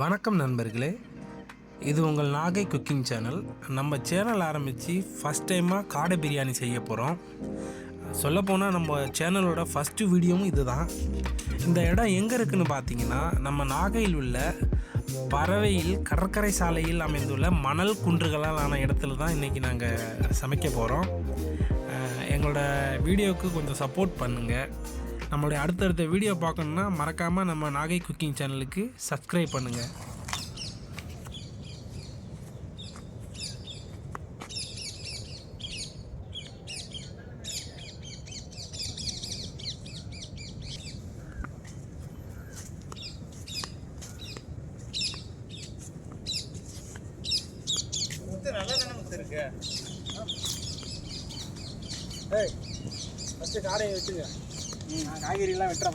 வணக்கம் நண்பர்களே. இது உங்கள் நாகை குக்கிங் சேனல். நம்ம சேனல் ஆரம்பித்து ஃபஸ்ட் டைமாக காடை பிரியாணி செய்ய போகிறோம் சொல்லப்போனால் நம்ம சேனலோட ஃபஸ்ட்டு வீடியோவும் இதுதான். இந்த இடம் எங்கே இருக்குதுன்னு பார்த்தீங்கன்னா நம்ம நாகையில் உள்ள பறவையில் கடற்கரை சாலையில் அமைந்துள்ள மணல் குன்றுகளால் ஆன இடத்துல தான் இன்றைக்கி நாங்கள் சமைக்க போகிறோம் எங்களோட வீடியோவுக்கு கொஞ்சம் சப்போர்ட் பண்ணுங்கள் நம்மளுடைய அடுத்தடுத்த வீடியோ பார்க்கணுன்னா மறக்காமல் நம்ம நாகை குக்கிங் சேனலுக்கு சப்ஸ்கிரைப் பண்ணுங்கள்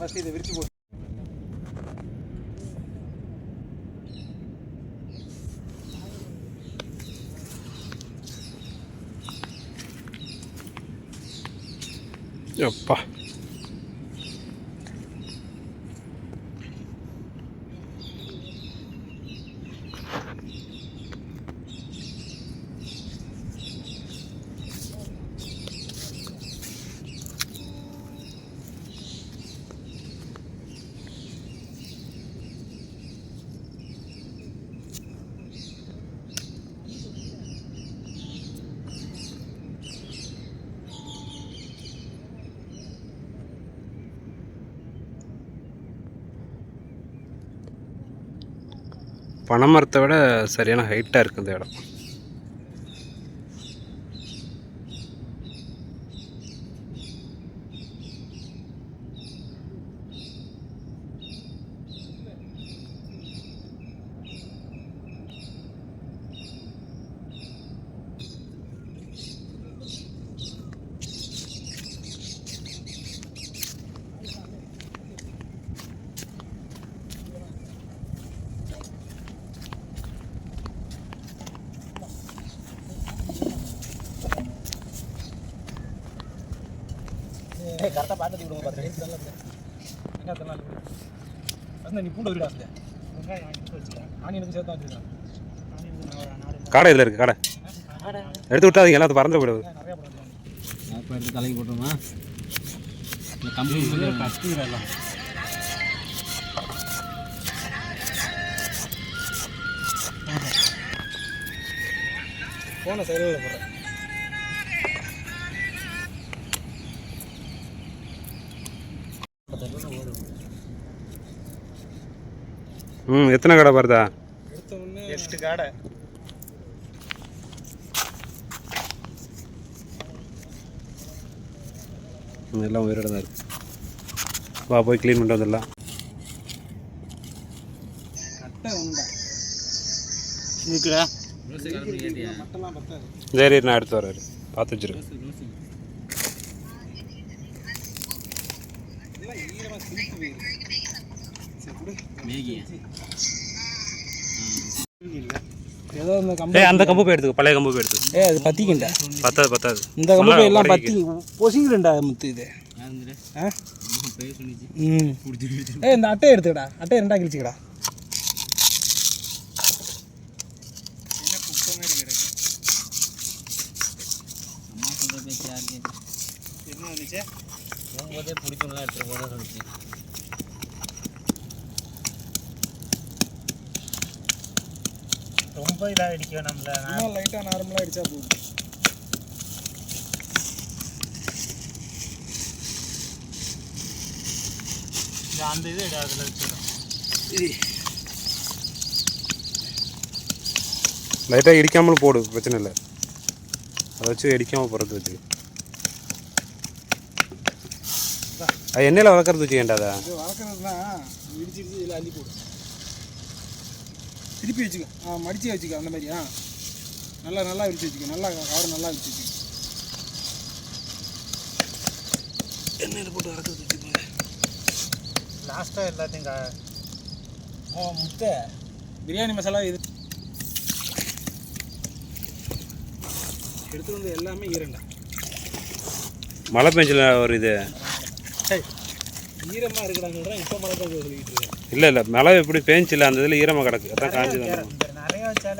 காய்கறிலாம் வெட்டுறேன் ஃபஸ்ட்டு இதை விரிச்சு போட்டு அப்பா பனைமரத்தை விட சரியான ஹைட்டாக இருக்குது இந்த இடம். கரெக்டாக பார்த்துட்டு விடுங்க பார்த்து என்ன தரலாம் ஃபஸ்ட்டு நீ பூண்டை விடா அந்த ஆனியனுக்கு சேர்த்து காடை இதில் இருக்குது காடை. எடுத்து விட்டாதீங்க எல்லாத்தையும் நிறையா போடுறாங்க அப்போ எடுத்து தலைக்கு போட்டோமா இந்த கம்பி ஃபஸ்ட்டு எல்லாம் போன சைடில் போடுறேன். ம் எத்தனை கடை வருதா எட்டு காடை எல்லாம் உயிரோட தான் இருக்குது வா போய் க்ளீன் பண்ணிட்டு வந்துடலாம் சரி நான் எடுத்து வரேன் பார்த்து வச்சிருக்கேன் ஈரமாக அந்த கம்பு போய் எடுத்துக்கோ பழைய கம்பு போய் எடுத்துக்கோ. ஏ அது பத்திக்கிண்டா. பத்தாது பத்தாது. இந்த கம்பு போய் எல்லாம். பத்தி பொசிங்கிடுண்டா முத்து இது. ம். ஏ இந்த அட்டையை எடுத்துக்கடா. அட்டையை ரெண்டா கிழிச்சுக்கடா. என்ன வந்துச்சு? போகும்போதே பிடிக்கும்லாம் எடுத்துகிட்டு போட சொல்லிச்சு. ரொம்ப இதாக அடிக்கும் நம்மள. சும்மா லைட்டாக நார்மலாக அடிச்சா போதும். அந்த இது அதில் வச்சிடும் லைட்டாக இடிக்காமல் போடு பிரச்சனை இல்லை. அதை வச்சு இடிக்காமல் போகிறது வச்சு. அது எண்ணெயில் வளர்க்குறது வச்சு ஏண்டாதா வளர்க்குறதுனா இடிச்சு இடிச்சு இதில் அள்ளி போடு. திருப்பி வச்சுக்க. ஆ மடிச்சு வச்சுக்க அந்த மாதிரி. ஆ. நல்லா நல்லா விரிச்சு வச்சுக்க. நல்லா கவர் நல்லா விரிச்சு வச்சுக்க. எண்ணெயில் போட்டு வளர்க்குறது வச்சுக்கோங்க. லாஸ்ட்டாக எல்லாத்தையும் ஆ முட்டை. பிரியாணி மசாலா இது. எடுத்து வந்து எல்லாமே ஈரண்டா. மழை பெஞ்சில் ஒரு இது. ஈரமாக இருக்கிறாங்க இப்போ மழை தான் இருக்கேன் இல்லை இல்லை மழை எப்படி பேஞ்சில்ல அந்த இதில் ஈரமாக கிடக்கு. அதான் காஞ்சி நிறைய வச்சாலே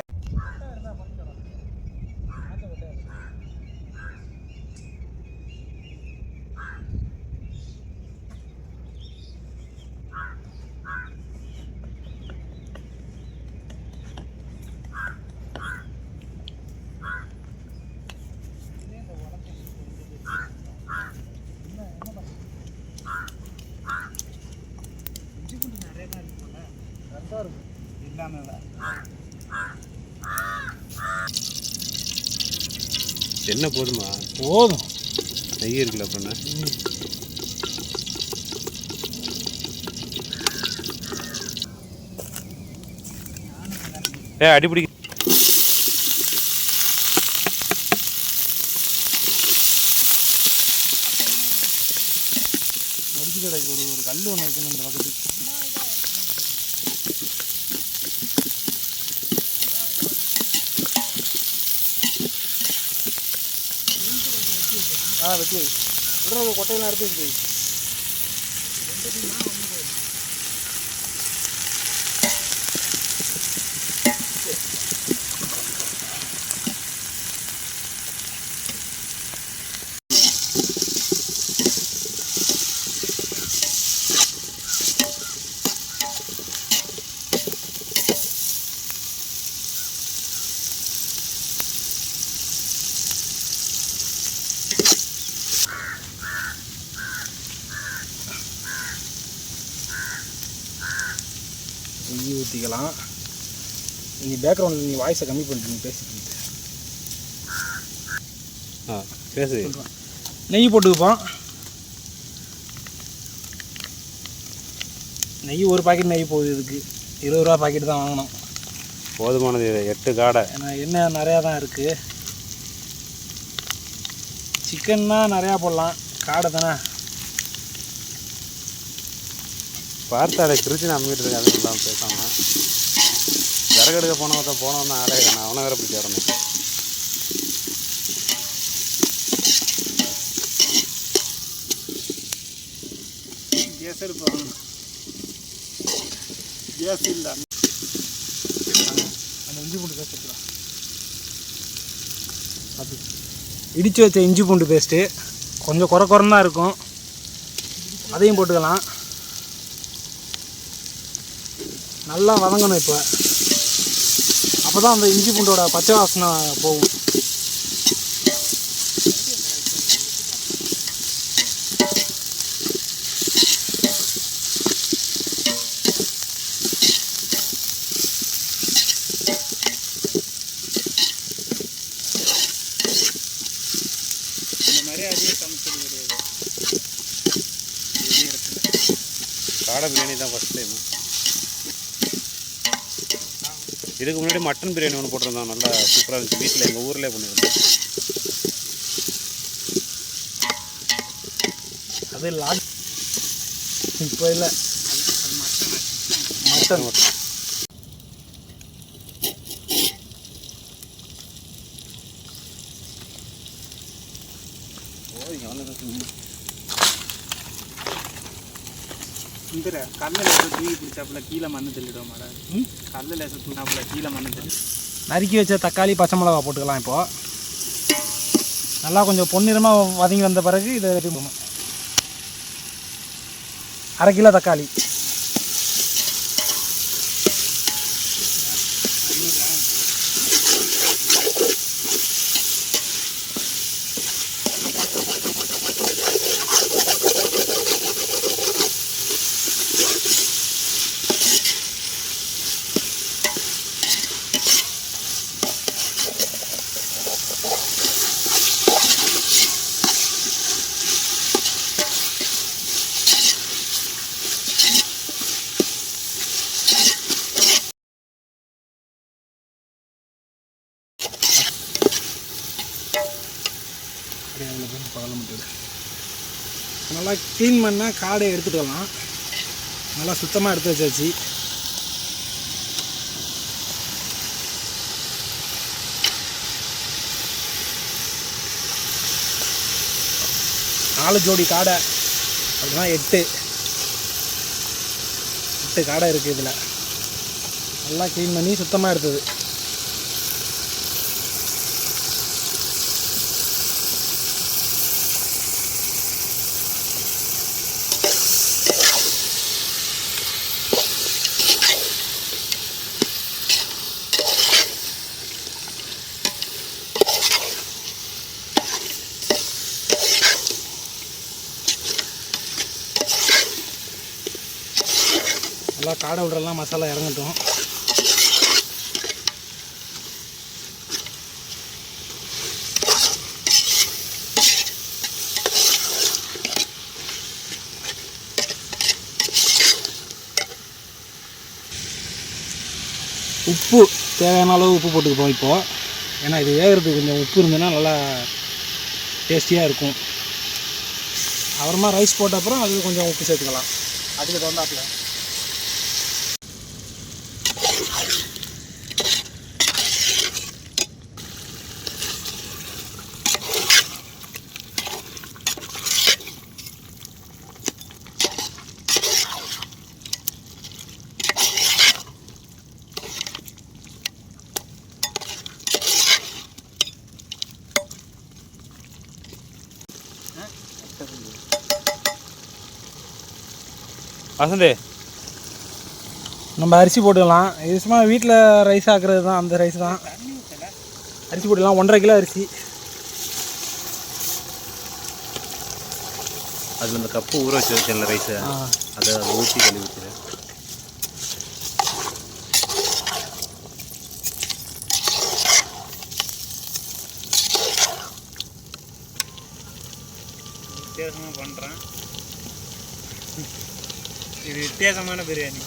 என்ன போதுமா? போதும். நெய் இருக்குல்ல அப்படின்னா ஏ அடிப்பிடி நொறுக்கி கடைக்கு ஒரு ஒரு கல் ஒன்று வைக்கணும் இந்த பக்கத்துக்கு ஆ வெட்டி விடுறது கொட்டையெல்லாம் எடுத்து ஊற்றிக்கலாம் நீங்கள் பேக்ரவுண்டில் நீங்கள் வாய்ஸை கம்மி பண்ணிட்டு பேசிட்டு ஆ பேசு. நெய் போட்டுக்குப்போம். நெய் ஒரு பாக்கெட் நெய் போகுது இதுக்கு. இருபது ரூபா பாக்கெட் தான் வாங்கணும். போதுமானது. எட்டு காடை. ஏன்னா எண்ணெய் நிறையா தான் இருக்குது சிக்கன்னா நிறையா போடலாம். காடை தானே? பார்த்தாடே கிருச்சி நம்பிட்டு இருக்கு அதுவும் இல்லாமல் பேசாமல் விறகு எடுக்க போனவன் போனவன் தான் ஆளே நான் அவனை வேற பிடிச்சி வரணும் கேஸ் இல்லை. அந்த இஞ்சி பூண்டு பேஸ்ட் எடுத்துக்கலாம் அது இடித்து வச்ச இஞ்சி பூண்டு பேஸ்ட்டு கொஞ்சம் குறை குறைன்னு தான் இருக்கும். அதையும் போட்டுக்கலாம். நல்லா வதங்கணும் இப்போ. அப்போ தான் அந்த இஞ்சி பூண்டோட பச்சை வாசனை போகும். இந்த மாதிரி காடை பிரியாணி தான் ஃபஸ்ட் டைம் இதுக்கு முன்னாடி மட்டன் பிரியாணி ஒன்று போட்டிருந்தோம் நல்லா சூப்பராக இருந்துச்சு. வீட்டில் எங்கள் ஊர்லேயே பண்ணியிருந்தோம் அது லாக் இப்போ இல்லை. மட்டன். இந்த கல்லில் லேசம் தூக்கி பிடிச்சாப்புல கீழே மண்ணு தள்ளிடுவோம் மேடம் கல்லில் லேசம் தூக்கினாப்புல கீழே மண்ணு தள்ளி. நறுக்கி வச்ச தக்காளி பச்சை மிளகா போட்டுக்கலாம் இப்போ. நல்லா கொஞ்சம் பொன்னிறமாக வதங்கி வந்த பிறகு இதை அரை கிலோ தக்காளி. அப்படியே அதில் போய் பகல நல்லா க்ளீன் பண்ணால் காடை எடுத்துகிட்டு வரலாம். நல்லா சுத்தமாக எடுத்து வச்சாச்சு. நாலு ஜோடி காடை அப்படின்னா எட்டு. எட்டு காடை இருக்குது இதில். நல்லா க்ளீன் பண்ணி சுத்தமாக எடுத்தது. காடை விடுறலாம் மசாலா இறங்கட்டும். உப்பு தேவையான அளவு உப்பு போட்டுக்குப்போம் இப்போது ஏன்னா இது வேகிறதுக்கு கொஞ்சம் உப்பு இருந்ததுன்னா நல்லா டேஸ்டியாக இருக்கும். அப்புறமா ரைஸ் போட்ட அப்புறம் அது கொஞ்சம் உப்பு சேர்த்துக்கலாம். அதுக்கு தகுந்தாப்புல. வசந்தி. நம்ம அரிசி போட்டுக்கலாம். இது சும்மா வீட்டில் ரைஸ் ஆக்குறது தான் அந்த ரைஸ் தான். அரிசி போட்டுக்கலாம் ஒன்றரை கிலோ அரிசி. அதில் இந்த கப்பு ஊற வச்சு வச்சேன்ல ரைஸை அதை அதை ஊற்றி கழுவி வச்சுரு. வித்தியாசமாக பண்ணுறேன் இது வித்தியாசமான பிரியாணி.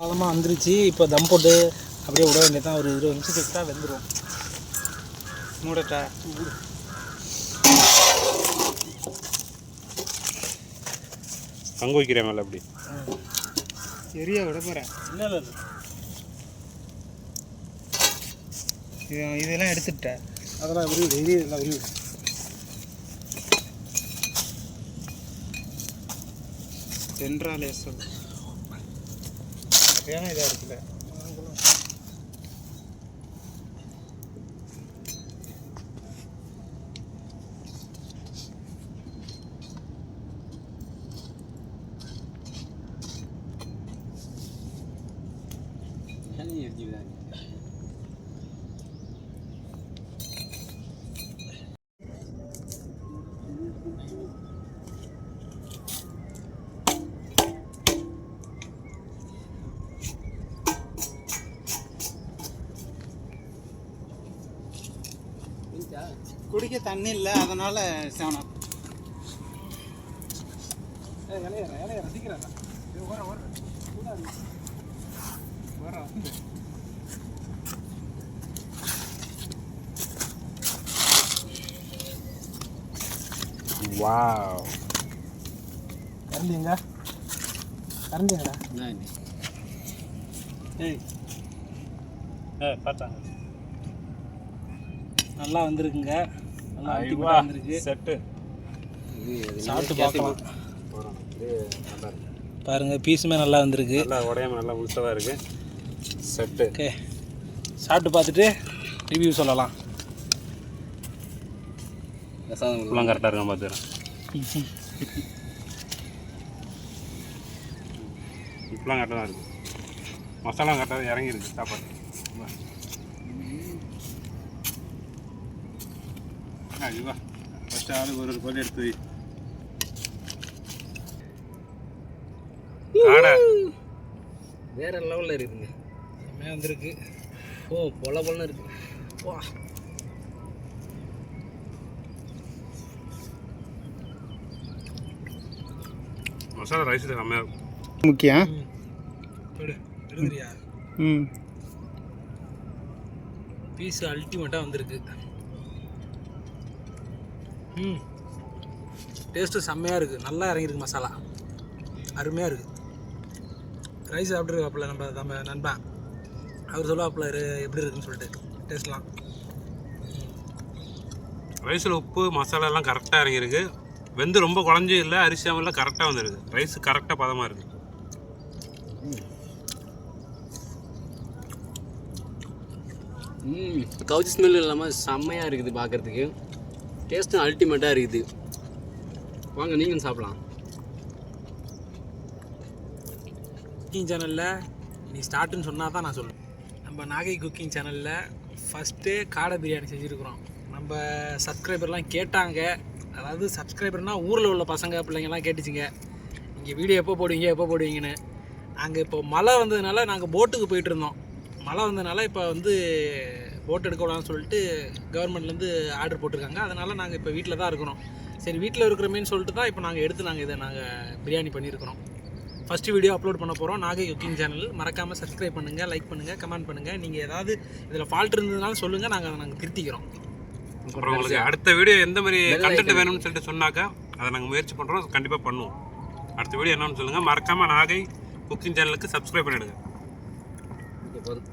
காலமாக வந்துருச்சு. இப்போ தம் போட்டு அப்படியே விட வேண்டியது தான். ஒரு இருபது நிமிஷம் எக்ஸ்ட்ரா வெந்துடும் மூடட்டா? பங்கு வைக்கிறேன் மேலே அப்படி. சரியா விட போகிறேன் இல்லை இல்லை. இது இதெல்லாம் எடுத்துட்டேன். அதெல்லாம் விரிவிடு இது இதெல்லாம் விரிவிடு தென்றாலே சொல் ஏன்னா இதாக இருக்குல்ல குடிக்க தண்ணி இல்லை அதனால சேவனம் வாவ். கரண்டிங்க கரண்டிங்கடா ஏய். ஏ பார்த்தாங்க. நல்லா வந்திருக்குங்க. செட்டு. சாப்பிட்டு பார்க்கலாம். போகிறோம் இது நல்லா இருக்கு. பாருங்க பீஸுமே நல்லா வந்திருக்கு. நல்லா உடையாம நல்லா முழுசதாக இருக்கு. செட்டு. ஓகே. சாப்பிட்டு பார்த்துட்டு ரிவ்யூ சொல்லலாம். இப்பெல்லாம் கரெக்டாக இருக்கான் பார்த்துக்கிறேன். இப்பெல்லாம் கரெக்டாக தான் இருக்குது மசாலா கரெக்டாக இறங்கிருக்கு சாப்பாடு அதுவா ஆளுக்கு ஒரு ஒரு கோழி எடுத்து வேற லெவலில் இருக்குங்க செம்மையாக வந்திருக்கு ஓ பொல பொலன்னு இருக்கு வா மசாலா ரைஸ் செம்மையாக இருக்கும் முக்கியம் ம் பீஸ் அல்டிமேட்டாக வந்திருக்கு ம் டேஸ்ட்டு செம்மையாக இருக்குது நல்லா இறங்கியிருக்கு மசாலா. அருமையாக இருக்குது ரைஸ் சாப்பிட்ருக்காப்புல நம்ம நம்ம நண்பன் அவர் சொல்லுவாப்புல எப்படி இருக்குன்னு சொல்லிட்டு. டேஸ்ட்லாம் ரைஸில் உப்பு மசாலா எல்லாம் கரெக்டாக இறங்கியிருக்கு. வெந்து ரொம்ப குழஞ்சும் இல்லை அரிசியாமல் இல்லை கரெக்டாக வந்துருக்கு. ரைஸ் கரெக்டாக பதமாக இருக்குது ம். கவுச்சி ஸ்மெல் இல்லாமல் செம்மையாக இருக்குது பார்க்குறதுக்கு டேஸ்ட்டும் அல்டிமேட்டாக இருக்குது. வாங்க நீங்களும் சாப்பிடலாம். குக்கிங் சேனலில் நீ ஸ்டார்ட்டுன்னு சொன்னால் தான் நான் சொல்லுவேன். நம்ம நாகை குக்கிங் சேனலில் ஃபஸ்ட்டு காடை பிரியாணி செஞ்சுருக்குறோம். நம்ம சப்ஸ்கிரைபர்லாம் கேட்டாங்க. அதாவது சப்ஸ்கிரைபர்னால் ஊரில் உள்ள பசங்க பிள்ளைங்கலாம் கேட்டுச்சுங்க. நீங்கள் வீடியோ எப்போ போடுவீங்க எப்போ போடுவீங்கன்னு. நாங்கள் இப்போ மழை வந்ததுனால நாங்கள் போட்டுக்கு போயிட்டு இருந்தோம். மழை வந்ததுனால இப்போ வந்து போட் எடுக்க விடான்னு சொல்லிட்டு கவர்மெண்ட்லேருந்து ஆர்டர் போட்டிருக்காங்க. அதனால் நாங்கள் இப்போ வீட்டில் தான் இருக்கிறோம் சரி வீட்டில் இருக்கிறோமேன்னு சொல்லிட்டு தான் இப்போ நாங்கள் எடுத்து நாங்கள் இதை நாங்கள் பிரியாணி பண்ணியிருக்கிறோம். ஃபஸ்ட்டு வீடியோ அப்லோட் பண்ண போகிறோம் நாகை குக்கிங் சேனல் மறக்காமல் சப்ஸ்கிரைப் பண்ணுங்கள் லைக் பண்ணுங்கள் கமெண்ட் பண்ணுங்கள் நீங்கள் ஏதாவது இதில் ஃபால்ட் இருந்ததுனாலும் சொல்லுங்கள் நாங்கள் அதை நாங்கள் திருத்திக்கிறோம். அப்புறம் உங்களுக்கு அடுத்த வீடியோ எந்த மாதிரி கண்டென்ட் வேணும்னு சொல்லிட்டு சொன்னாக்கா அதை நாங்கள் முயற்சி பண்ணுறோம் கண்டிப்பாக பண்ணுவோம். அடுத்த வீடியோ என்னன்னு சொல்லுங்கள் மறக்காமல் நாகை குக்கிங் சேனலுக்கு சப்ஸ்கிரைப் பண்ணிவிடுங்க போதும்.